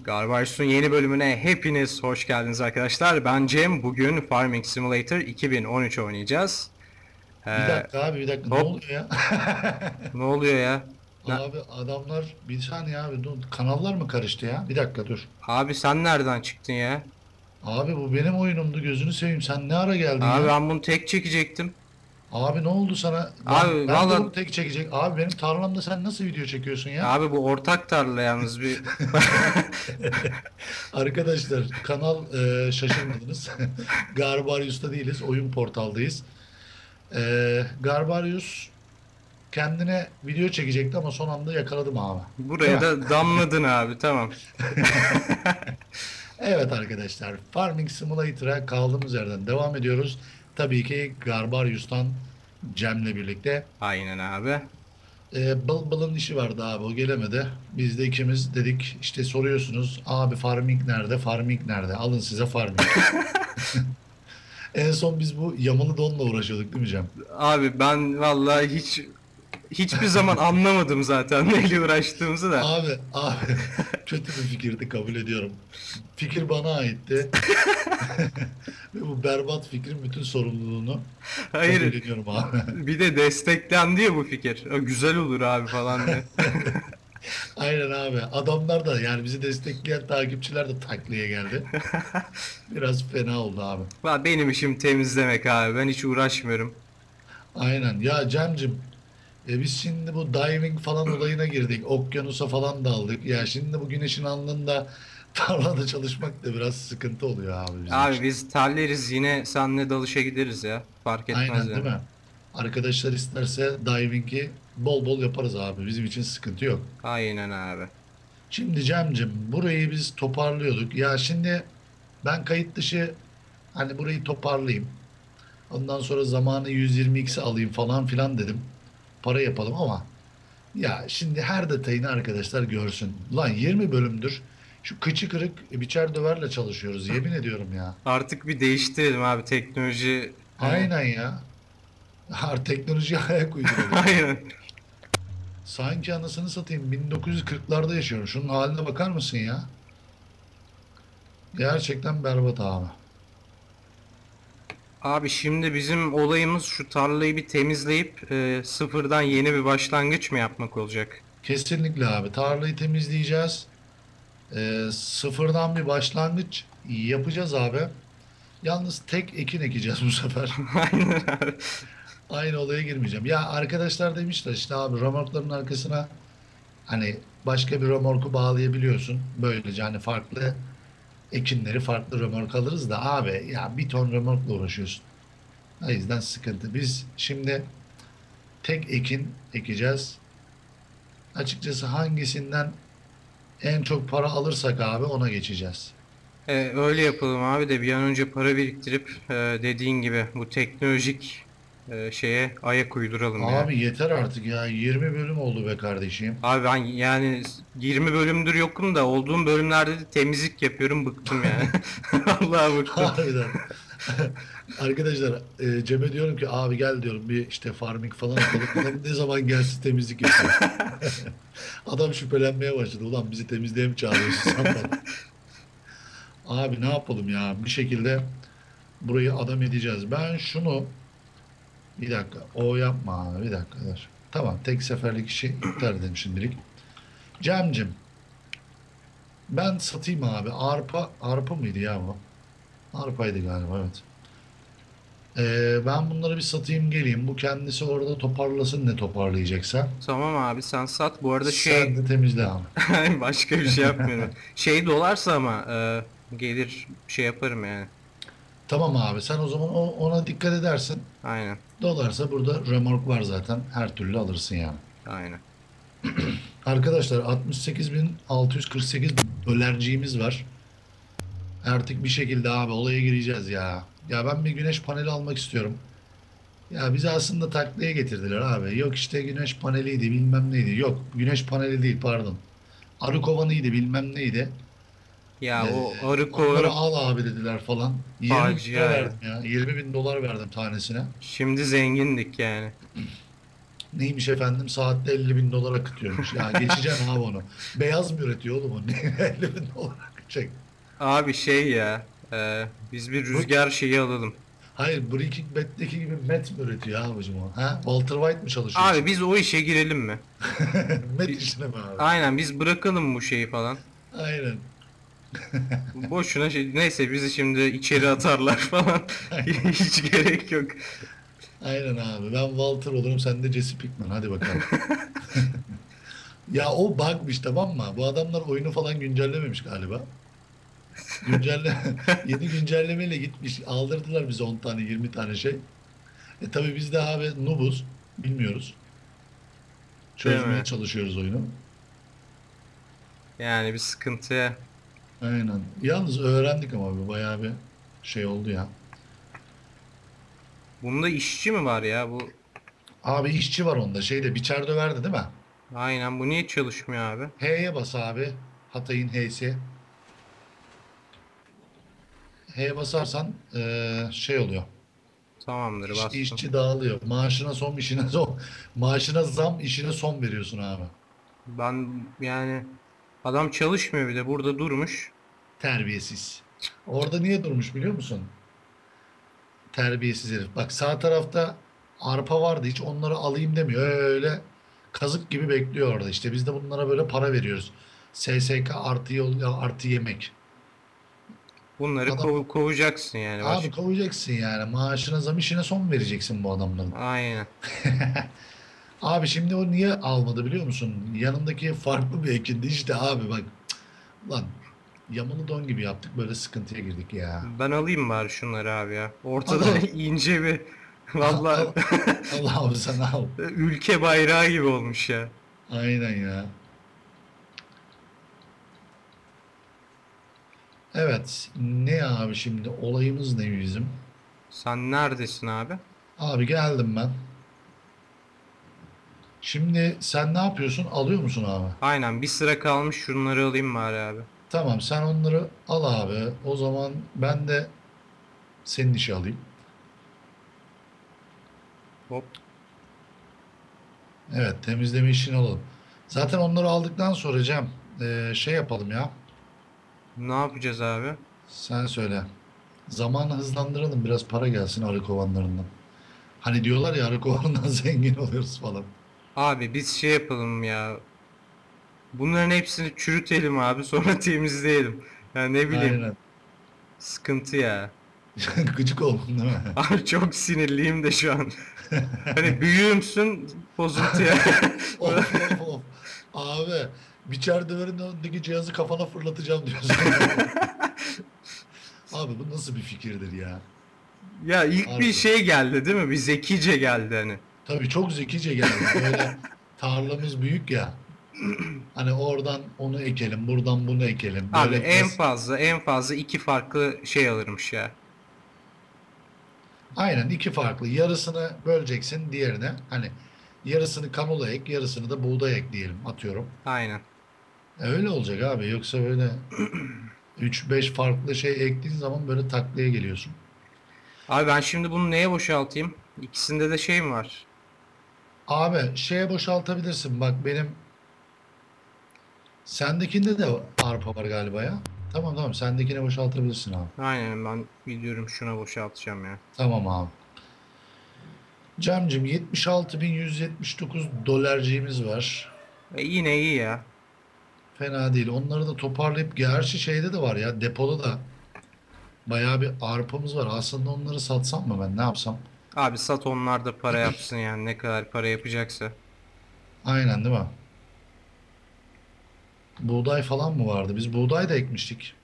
Garbars'ın yeni bölümüne hepiniz hoş geldiniz arkadaşlar. Ben Cem. Bugün Farming Simulator 2013 oynayacağız. Bir Ee, dakika abi bir dakika hop. ne oluyor ya? ne oluyor ya? Abi adamlar bir saniye abi kanallar mı karıştı ya? Bir dakika dur. Abi sen nereden çıktın ya? Abi bu benim oyunumdu gözünü seveyim sen ne ara geldin Abi ya? ben bunu tek çekecektim. Abi ne oldu sana? Ben, Abi, ben vallahi- de bunu tek çekecek. Abi benim tarlamda sen nasıl video çekiyorsun ya? Abi bu ortak tarla yalnız bir... Arkadaşlar kanal e, şaşırmadınız. Garbarius'ta değiliz. Oyun portaldayız. E, Garbarius kendine video çekecekti ama son anda yakaladım abi. Buraya da damladın abi tamam. Evet arkadaşlar Farming Simulator'a kaldığımız yerden devam ediyoruz. Tabii ki Garbarius'tan Cem'le birlikte. Aynen abi. Ee, Bıl Bıl'ın işi vardı abi o gelemedi. Biz de ikimiz dedik işte soruyorsunuz abi farming nerede farming nerede alın size farming. en son biz bu yamalı donla uğraşıyorduk değil mi Cem? Abi ben vallahi hiç hiçbir zaman anlamadım zaten neyle uğraştığımızı da. Abi abi kötü bir fikirdi kabul ediyorum. Fikir bana aitti. Ve bu berbat fikrin bütün sorumluluğunu Hayır ediyorum abi. bir de desteklendi ya bu fikir. O güzel olur abi falan diye. Aynen abi. Adamlar da yani bizi destekleyen takipçiler de taklaya geldi. Biraz fena oldu abi. Benim işim temizlemek abi. Ben hiç uğraşmıyorum. Aynen. Ya Cem'cim e biz şimdi bu diving falan olayına girdik. Okyanusa falan daldık. Ya şimdi bu güneşin alnında tarlada çalışmak da biraz sıkıntı oluyor abi bizim Abi için. biz terleriz yine senle dalışa gideriz ya. Fark etmez Aynen yani. değil mi? Arkadaşlar isterse diving'i bol bol yaparız abi. Bizim için sıkıntı yok. Aynen abi. Şimdi Cem'cim burayı biz toparlıyorduk. Ya şimdi ben kayıt dışı hani burayı toparlayayım. Ondan sonra zamanı 120x'e alayım falan filan dedim. Para yapalım ama ya şimdi her detayını arkadaşlar görsün. Lan 20 bölümdür şu kıçı kırık biçer döverle çalışıyoruz yemin ediyorum ya. Artık bir değiştirelim abi teknoloji. Aynen ya. Har teknolojiye ayak uyduruyoruz. Aynen. Sanki anasını satayım 1940'larda yaşıyorum. Şunun haline bakar mısın ya? Gerçekten berbat abi. Abi şimdi bizim olayımız şu tarlayı bir temizleyip e, sıfırdan yeni bir başlangıç mı yapmak olacak? Kesinlikle abi. Tarlayı temizleyeceğiz. Ee, sıfırdan bir başlangıç yapacağız abi. Yalnız tek ekin ekeceğiz bu sefer. Aynen abi. Aynı olaya girmeyeceğim. Ya arkadaşlar demişler işte abi römorkların arkasına hani başka bir römorku bağlayabiliyorsun. Böylece hani farklı ekinleri farklı römork alırız da abi ya bir ton römorkla uğraşıyorsun. O yüzden sıkıntı. Biz şimdi tek ekin ekeceğiz. Açıkçası hangisinden en çok para alırsak abi ona geçeceğiz. E, öyle yapalım abi de bir an önce para biriktirip e, dediğin gibi bu teknolojik e, şeye ayak uyduralım ya. Abi yeter artık ya 20 bölüm oldu be kardeşim. Abi ben yani 20 bölümdür yokum da olduğum bölümlerde de temizlik yapıyorum bıktım yani. Vallahi bıktım. Harbiden. Arkadaşlar e, Cem'e diyorum ki abi gel diyorum bir işte farming falan yapalım. Ne zaman gelsin temizlik yapıyor. Adam şüphelenmeye başladı. Ulan bizi temizliğe mi çağırıyorsun sen. Abi ne yapalım ya bir şekilde burayı adam edeceğiz. Ben şunu bir dakika o yapma abi bir dakika dur. Tamam tek seferlik işi iptal edelim şimdilik. Cem'cim ben satayım abi. Arpa arpa mıydı ya bu? Arpaydı galiba evet. Ee, ben bunları bir satayım geleyim. Bu kendisi orada toparlasın ne toparlayacaksa. Tamam abi sen sat. Bu arada Sen şey de temizle abi. başka bir şey yapmıyorum. Şey dolarsa ama e, gelir şey yaparım yani. Tamam abi sen o zaman ona dikkat edersin. Aynen. Dolarsa burada römork var zaten. Her türlü alırsın yani. Aynen. Arkadaşlar 68.648 dolarciğimiz var. Artık bir şekilde abi olaya gireceğiz ya. Ya ben bir güneş paneli almak istiyorum. Ya bizi aslında taklaya getirdiler abi. Yok işte güneş paneliydi bilmem neydi. Yok güneş paneli değil pardon. Arı kovanıydı bilmem neydi. Ya o Ee, arı Onları kovarı al abi dediler falan. 20 bin Facia lira ya. verdim ya. 20 bin dolar verdim tanesine. şimdi zengindik yani. Neymiş efendim saatte 50 bin dolar akıtıyormuş. Ya geçeceksin abi onu. Beyaz mı üretiyor oğlum o? Ne 50 bin dolar akıtacak. Abi şey ya. e, biz bir rüzgar şeyi alalım. Hayır Breaking Bad'deki gibi Matt mi üretiyor abicim o? Ha? Walter White mi çalışıyor? Abi biz o işe girelim mi? Matt işine mi abi? Aynen biz bırakalım bu şeyi falan. Aynen. Boşuna şey neyse bizi şimdi içeri atarlar falan. Hiç gerek yok. Aynen abi. Ben Walter olurum sen de Jesse Pinkman. Hadi bakalım. ya o bugmış tamam mı? Bu adamlar oyunu falan güncellememiş galiba. Güncelle yeni güncellemeyle gitmiş. Aldırdılar bize 10 tane 20 tane şey. E tabi biz de abi noobuz. Bilmiyoruz. Çözmeye çalışıyoruz oyunu. Yani bir sıkıntıya. Aynen. Yalnız öğrendik ama bir bayağı bir şey oldu ya. Bunda işçi mi var ya bu? Abi işçi var onda. Şeyde biçer döverdi değil mi? Aynen bu niye çalışmıyor abi? H'ye bas abi. Hatay'ın H'si. H'ye basarsan eee, şey oluyor. Tamamdır İş, bastım. işçi dağılıyor. Maaşına son, işine son. Maaşına zam, işine son veriyorsun abi. Ben yani adam çalışmıyor bir de burada durmuş. Terbiyesiz. Orada niye durmuş biliyor musun? Terbiyesiz herif. Bak sağ tarafta arpa vardı. Hiç onları alayım demiyor. Öyle kazık gibi bekliyor orada. İşte biz de bunlara böyle para veriyoruz. SSK artı yol, artı yemek. Bunları Adam- kov- kovacaksın yani. Abi başka- kovacaksın yani. Maaşına zam işine son vereceksin bu adamların. Aynen. Abi şimdi o niye almadı biliyor musun? Yanındaki farklı bir ekindi işte abi bak. Lan yamalı don gibi yaptık böyle sıkıntıya girdik ya. Ben alayım bari şunları abi ya. Ortada Allah. ince bir vallahi Allah abi sen al. ülke bayrağı gibi olmuş ya. Aynen ya. Evet. Ne abi şimdi? Olayımız ne bizim? Sen neredesin abi? Abi geldim ben. Şimdi sen ne yapıyorsun? Alıyor musun abi? Aynen bir sıra kalmış şunları alayım bari abi. Tamam sen onları al abi. O zaman ben de senin işi alayım. Hop. Evet temizleme işini alalım. Zaten onları aldıktan sonra Cem eee, şey yapalım ya. Ne yapacağız abi? Sen söyle. Zamanı hızlandıralım biraz para gelsin arı kovanlarından. Hani diyorlar ya arı kovanından zengin oluyoruz falan. Abi biz şey yapalım ya. Bunların hepsini çürütelim abi sonra temizleyelim. Ya ne bileyim Aynen. sıkıntı ya. Gıcık oldun değil mi? Abi çok sinirliyim de şu an. Hani büyüğümsün bozuntuya. of of of. Abi biçer döverin önündeki cihazı kafana fırlatacağım diyorsun. Abi bu nasıl bir fikirdir ya? ya ilk bir Harbi. şey geldi değil mi? Bir zekice geldi hani. Tabii çok zekice geldi. Böyle tarlamız büyük ya. Hani oradan onu ekelim, buradan bunu ekelim. Abi Böyle en kes- fazla en fazla iki farklı şey alırmış ya. Aynen iki farklı. Yarısını böleceksin diğerine. Hani yarısını kanola ek, yarısını da buğday ek diyelim atıyorum. Aynen. E öyle olacak abi. Yoksa böyle 3-5 farklı şey ektiğin zaman böyle taklaya geliyorsun. Abi ben şimdi bunu neye boşaltayım? İkisinde de şey mi var? Abi şeye boşaltabilirsin. Bak benim sendekinde de arpa var galiba ya. Tamam tamam sendekine boşaltabilirsin abi. Aynen ben gidiyorum şuna boşaltacağım ya. Tamam abi. Cemcim 76.179 dolarcığımız var. E yine iyi ya. Fena değil. Onları da toparlayıp gerçi şeyde de var ya depoda da bayağı bir arpamız var. Aslında onları satsam mı ben ne yapsam? Abi sat onlar da para yapsın yani ne kadar para yapacaksa. Aynen değil mi? Buğday falan mı vardı? Biz buğday da ekmiştik.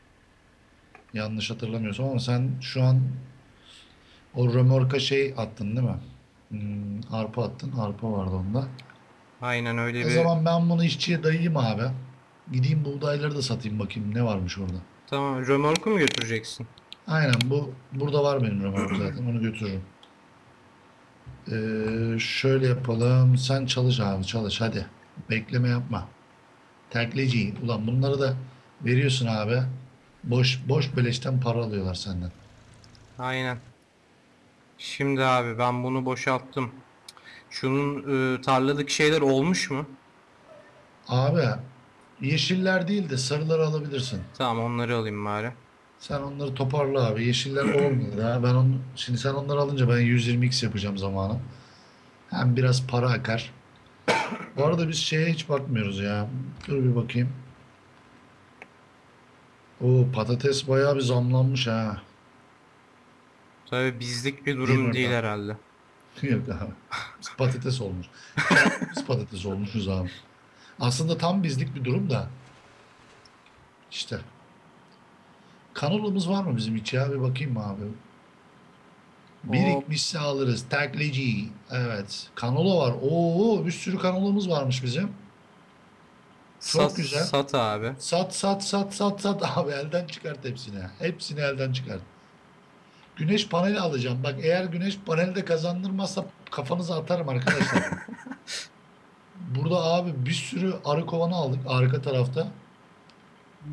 Yanlış hatırlamıyorsam ama sen şu an o römorka şey attın değil mi? Hmm, arpa attın. Arpa vardı onda. Aynen öyle O bir. zaman ben bunu işçiye dayayayım abi. Gideyim buğdayları da satayım bakayım ne varmış orada. Tamam römorku mu götüreceksin? Aynen bu burada var benim römork zaten onu götürürüm. Ee, şöyle yapalım. Sen çalış abi çalış hadi. Bekleme yapma. Tekleci. Ulan bunları da veriyorsun abi. Boş boş beleşten para alıyorlar senden. Aynen. Şimdi abi ben bunu boşalttım. Şunun e, tarladaki şeyler olmuş mu? Abi yeşiller değil de sarıları alabilirsin. Tamam onları alayım bari. Sen onları toparla abi. Yeşiller olmuyor da. Ben onu, şimdi sen onları alınca ben 120x yapacağım zamanı. Hem biraz para akar. Bu arada biz şeye hiç bakmıyoruz ya. Dur bir bakayım. O patates bayağı bir zamlanmış ha. Tabii bizlik bir Değil durum değil orada? herhalde. Yok abi. Biz patates olmuş. Biz patates olmuşuz abi. Aslında tam bizlik bir durum da. İşte. Kanolamız var mı bizim hiç ya? Bir bakayım mı abi? Birikmişse alırız. Takleci. Evet. Kanola var. Oo bir sürü kanolamız varmış bizim. Çok Sat, güzel. Sat abi. Sat sat sat sat sat abi elden çıkart hepsini. Hepsini elden çıkart. Güneş paneli alacağım. Bak eğer güneş paneli de kazandırmazsa kafanıza atarım arkadaşlar. Burada abi bir sürü arı kovanı aldık arka tarafta.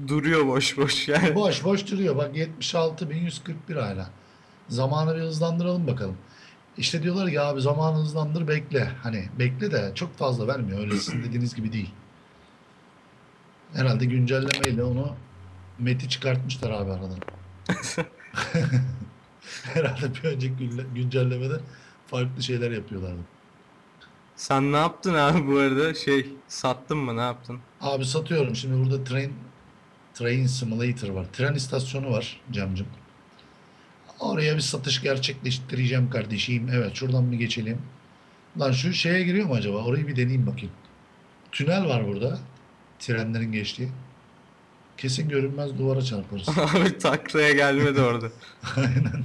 Duruyor boş boş yani. Boş boş duruyor. Bak 76.141 hala. Zamanı bir hızlandıralım bakalım. İşte diyorlar ki abi zamanı hızlandır bekle. Hani bekle de çok fazla vermiyor. Öyle sizin dediğiniz gibi değil. Herhalde güncellemeyle onu meti çıkartmışlar abi aradan. Herhalde bir önceki güncellemede farklı şeyler yapıyorlardı. Sen ne yaptın abi bu arada? Şey sattın mı ne yaptın? Abi satıyorum. Şimdi burada train train simulator var. Tren istasyonu var Cemcim. Oraya bir satış gerçekleştireceğim kardeşim. Evet şuradan bir geçelim. Lan şu şeye giriyor mu acaba? Orayı bir deneyeyim bakayım. Tünel var burada. Trenlerin geçtiği. Kesin görünmez duvara çarparız. Abi taklaya gelmedi orada. Aynen.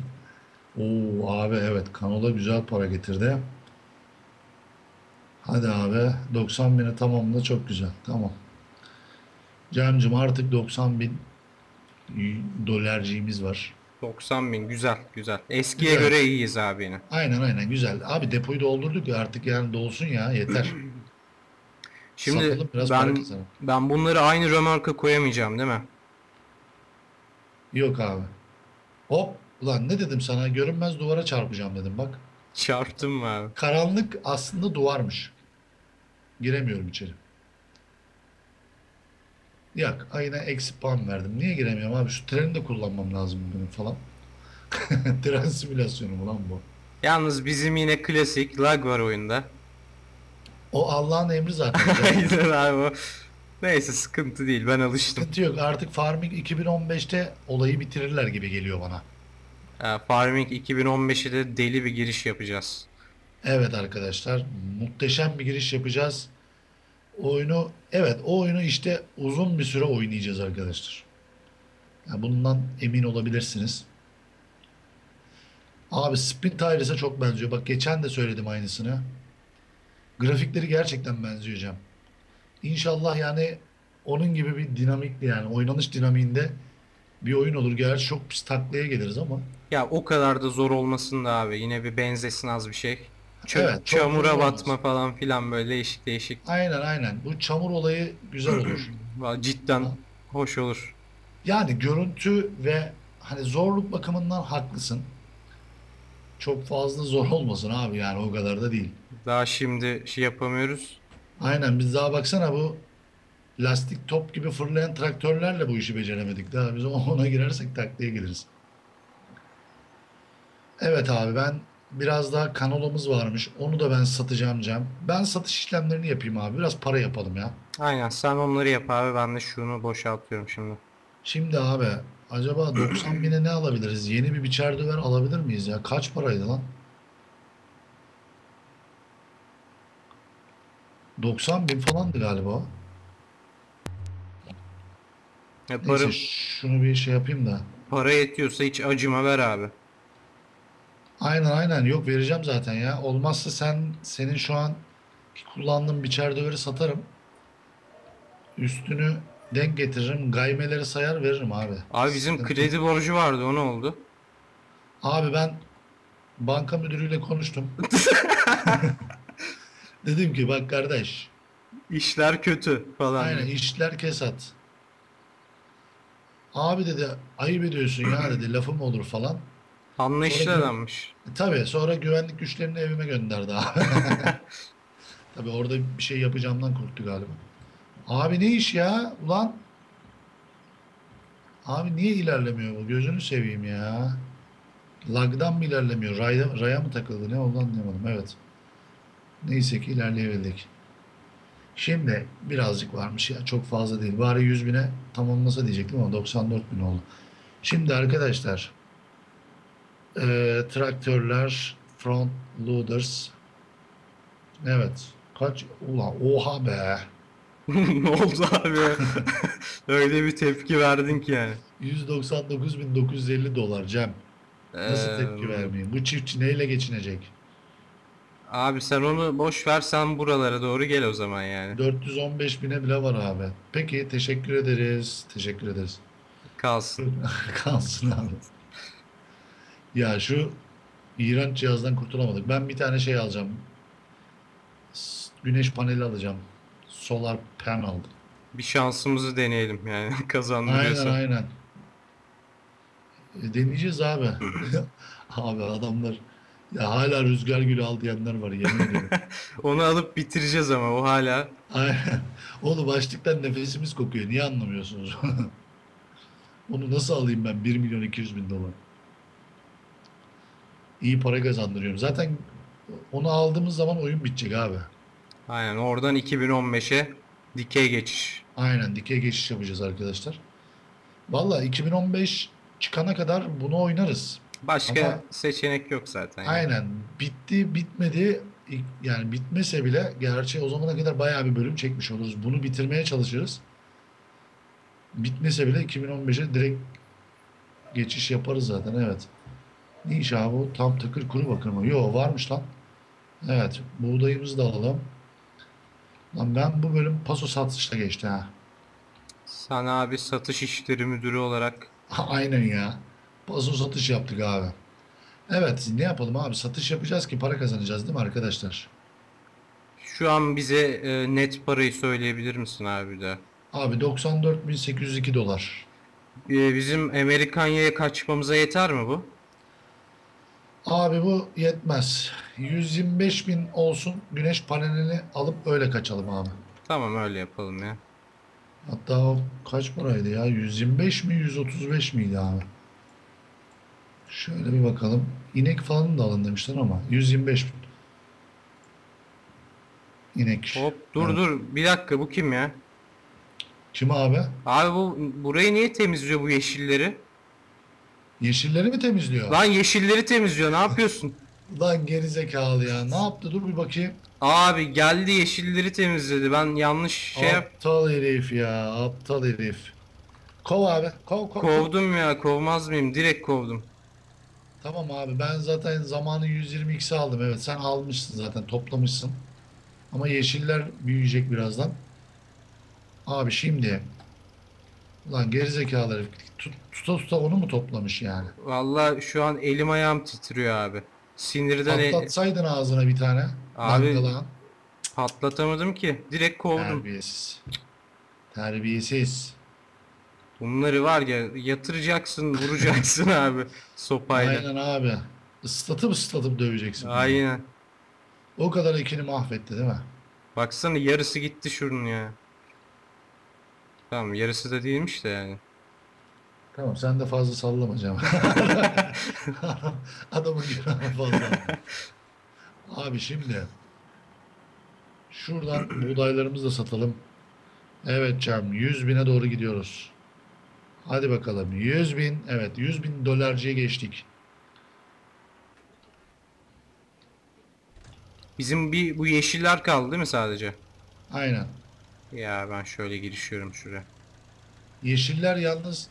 Oo abi evet kanola güzel para getirdi. Hadi abi 90 bini tamamla çok güzel. Tamam. Cemcim artık 90 bin dolarcığımız var. 90 bin güzel güzel. Eskiye Güzel. göre iyiyiz abi yine. Aynen aynen güzel. Abi depoyu doldurduk ya artık yani dolsun ya yeter. Şimdi Satalım, biraz ben ben bunları aynı römarka koyamayacağım değil mi? Yok abi. Hop ulan ne dedim sana görünmez duvara çarpacağım dedim bak. Çarptın mı abi? Karanlık aslında duvarmış. Giremiyorum içeri. Yak ayına eksi puan verdim. Niye giremiyorum abi? Şu treni de kullanmam lazım benim falan. Tren simülasyonu mu lan bu? Yalnız bizim yine klasik lag var oyunda. O Allah'ın emri zaten. Aynen abi o. Neyse sıkıntı değil ben alıştım. Sıkıntı yok. Artık Farming 2015'te olayı bitirirler gibi geliyor bana. Ee, Farming 2015'e de deli bir giriş yapacağız. Evet arkadaşlar, muhteşem bir giriş yapacağız. Oyunu, evet o oyunu işte uzun bir süre oynayacağız arkadaşlar. Yani bundan emin olabilirsiniz. Abi Spin Tires'a çok benziyor. Bak geçen de söyledim aynısını. Grafikleri gerçekten benziyor Cem. İnşallah yani onun gibi bir dinamikli yani oynanış dinamiğinde bir oyun olur. Gerçi çok pis taklaya geliriz ama. Ya o kadar da zor olmasın da abi. Yine bir benzesin az bir şey. Ç- Evet, çamura olmaz. batma falan filan böyle değişik değişik. Aynen aynen. Bu çamur olayı güzel olur. Cidden hoş olur. Yani görüntü ve hani zorluk bakımından haklısın. Çok fazla zor olmasın abi yani o kadar da değil. Daha şimdi şey yapamıyoruz. Aynen biz daha baksana bu lastik top gibi fırlayan traktörlerle bu işi beceremedik. Daha biz ona girersek taklaya geliriz. Evet abi ben biraz daha kanolamız varmış. Onu da ben satacağım Cem. Ben satış işlemlerini yapayım abi. Biraz para yapalım ya. Aynen sen onları yap abi ben de şunu boşaltıyorum şimdi. Şimdi abi acaba 90 bine ne alabiliriz? Yeni bir biçer döver alabilir miyiz ya? Kaç paraydı lan? 90 bin falandı galiba. o. Ya Neyse şunu bir şey yapayım da. para yetiyorsa hiç acıma ver abi. Aynen aynen yok vereceğim zaten ya. Olmazsa sen senin şu an kullandığın biçer döveri satarım. Üstünü denk getiririm. Gaymeleri sayar veririm abi. Abi bizim Sıkıntı kredi borcu vardı o ne oldu? Abi ben banka müdürüyle konuştum. Dedim ki bak kardeş İşler kötü falan. aynen işler kesat. Abi dedi ayıp ediyorsun ya dedi lafım olur falan. Anlayışlı Sonra- adammış. Tabii sonra güvenlik güçlerini evime gönderdi abi. Tabii orada bir şey yapacağımdan korktu galiba. Abi ne iş ya? Ulan. Abi niye ilerlemiyor bu? Gözünü seveyim ya. Lag'dan mı ilerlemiyor? Raya, raya mı takıldı? Ne oldu anlayamadım. Evet. Neyse ki ilerleyebildik. Şimdi birazcık varmış ya. Çok fazla değil. Bari 100 bine tamamlasa diyecektim ama 94 bin oldu. Şimdi arkadaşlar ee, traktörler, front loaders. Evet. Kaç? Ulan oha be. ne oldu abi? Öyle bir tepki verdin ki yani. 199.950 dolar Cem. Nasıl Ee, tepki vermeyeyim? Bu çiftçi neyle geçinecek? Abi sen onu boş ver sen buralara doğru gel o zaman yani. 415 bine bile var abi. Peki teşekkür ederiz. Teşekkür ederiz. Kalsın. Kalsın abi. Ya şu iğrenç cihazdan kurtulamadık. Ben bir tane şey alacağım. Güneş paneli alacağım. Solar panel. Bir şansımızı deneyelim yani Aynen kazandırıyorsa. aynen. E, deneyeceğiz abi. Abi adamlar ya hala rüzgar gülü al diyenler var yemin ederim. Onu alıp bitireceğiz ama o hala. Aynen. Oğlum açlıktan nefesimiz kokuyor. Niye anlamıyorsunuz? Onu nasıl alayım ben 1 milyon 200 bin dolar? İyi para kazandırıyorum. Zaten onu aldığımız zaman oyun bitecek abi. Aynen oradan 2015'e dikey geçiş. Aynen dikey geçiş yapacağız arkadaşlar. Valla 2015 çıkana kadar bunu oynarız. Başka Ama- seçenek yok zaten. yani. Aynen. Bitti bitmedi yani bitmese bile gerçi o zamana kadar bayağı bir bölüm çekmiş oluruz. Bunu bitirmeye çalışırız. Bitmese bile 2015'e direkt geçiş yaparız zaten evet. Ne bu? Tam takır kuru bakır mı? Yo varmış lan. Evet. Buğdayımızı da alalım. Lan ben bu bölüm paso satışla geçti ha. Sen abi satış işleri müdürü olarak Aynen ya. Paso satış yaptık abi. Evet ne yapalım abi? Satış yapacağız ki para kazanacağız değil mi arkadaşlar? şu an bize e, net parayı söyleyebilir misin abi de? Abi 94.802 dolar. E, bizim Amerikanya'ya kaçmamıza yeter mi bu? Abi bu yetmez. 125 bin olsun güneş panelini alıp öyle kaçalım abi. Tamam öyle yapalım ya. Hatta o kaç paraydı ya? 125 mi 135 miydi abi? Şöyle bir bakalım. İnek falan da alın demişler ama 125 bin. İnek. Hop dur Evet. dur bir dakika bu kim ya? Kim abi? Abi bu burayı niye temizliyor bu yeşilleri? Yeşilleri mi temizliyor? Lan yeşilleri temizliyor ne yapıyorsun? Lan geri zekalı ya. Ne yaptı? Dur bir bakayım. Abi geldi yeşilleri temizledi. Ben yanlış şey yap Aptal herif ya. Aptal herif. Kov abi. Kov kov. kov. kovdum ya kovmaz mıyım? Direkt kovdum. Tamam abi ben zaten zamanı 122'si aldım. Evet sen almışsın zaten toplamışsın. Ama yeşiller büyüyecek birazdan. Abi şimdi Ulan gerizekalı herif tut, tuta tuta onu mu toplamış yani? Vallahi şu an elim ayağım titriyor abi. Sinirden e- Patlatsaydın ağzına bir tane. Abi- Dangalağın. patlatamadım ki. Direkt kovdum. Terbiyesiz. Terbiyesiz. Bunları var ya yatıracaksın, vuracaksın abi sopayla. Aynen abi. Islatıp ıslatıp döveceksin. Aynen. O kadar ekini mahvetti değil mi? Baksana yarısı gitti şunun ya. Tamam yarısı da değilmiş de yani. Tamam sen de fazla sallama Cem. Adamın günahı fazla. Abi şimdi şuradan buğdaylarımızı da satalım. Evet Cem 100 bine doğru gidiyoruz. Hadi bakalım 100 bin evet 100 bin dolarcıya geçtik. Bizim bir bu yeşiller kaldı değil mi sadece? Aynen. Ya ben şöyle girişiyorum şuraya. Yeşiller yalnız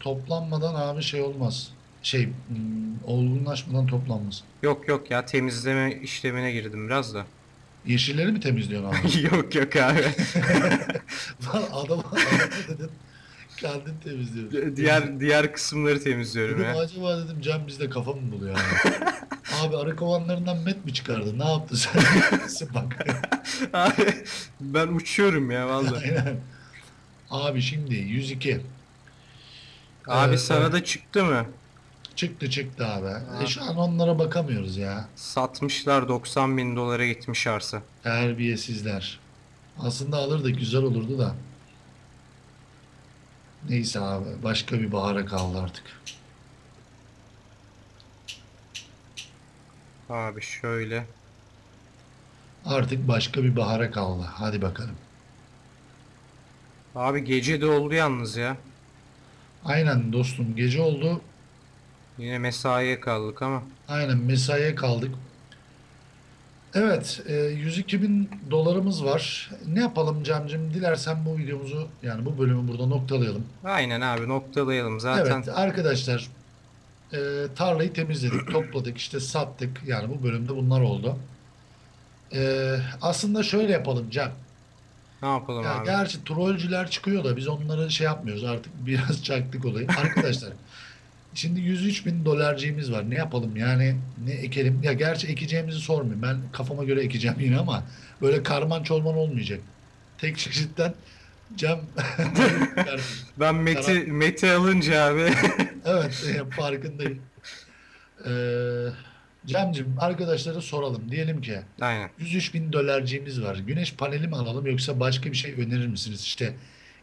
toplanmadan abi şey olmaz. Şey hmm, olgunlaşmadan toplanmaz. Yok yok ya temizleme işlemine girdim biraz da. Yeşilleri mi temizliyorsun abi? yok yok abi. Lan adama, adama dedim kendin temizliyorsun. diğer diğer kısımları temizliyorum Dedim ya. acaba dedim Cem bizde kafa mı buluyor abi? abi arı kovanlarından met mi çıkardı? Ne yaptı sen? Bak. Abi ben uçuyorum ya vallahi. Aynen. Abi şimdi 102. Abi Ee, sana da çıktı mı? Çıktı çıktı abi. E şu an onlara bakamıyoruz ya. Satmışlar 90 bin dolara gitmiş arsa. Terbiyesizler. Aslında alırdık güzel olurdu da. Neyse abi başka bir bahara kaldı artık. Abi şöyle. Artık başka bir bahara kaldı. Hadi bakalım. Abi gece de oldu yalnız ya. Aynen dostum gece oldu. Yine mesaiye kaldık ama. Aynen mesaiye kaldık. Evet, e, 102 bin dolarımız var. Ne yapalım Cemcim? Dilersen bu videomuzu yani bu bölümü burada noktalayalım. Aynen abi noktalayalım zaten. Evet arkadaşlar e, tarlayı temizledik, topladık, işte sattık. Yani bu bölümde bunlar oldu. E, aslında şöyle yapalım Cem. Ne yapalım Ya abi? gerçi trollcüler çıkıyor da biz onları şey yapmıyoruz artık biraz çaktık olayı. Arkadaşlar şimdi 103 bin dolarcığımız var. Ne yapalım yani ne ekelim? Ya gerçi ekeceğimizi sormayayım. Ben kafama göre ekeceğim yine ama böyle karman çolman olmayacak. Tek çeşitten Cem Ben Meti, Meti alınca abi. Evet e, farkındayım. Ee, Cemcim arkadaşlara soralım. Diyelim ki Aynen. 103 bin dolarcığımız var. Güneş paneli mi alalım yoksa başka bir şey önerir misiniz? İşte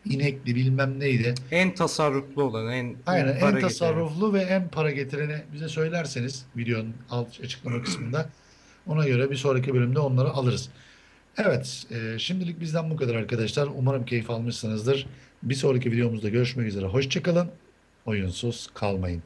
inekli bilmem neydi. En tasarruflu olan, en Aynen en getiren. tasarruflu ve en para getireni bize söylerseniz videonun alt açıklama kısmında ona göre bir sonraki bölümde onları alırız. Evet e, şimdilik bizden bu kadar arkadaşlar. Umarım keyif almışsınızdır. Bir sonraki videomuzda görüşmek üzere. Hoşçakalın. Oyunsuz kalmayın.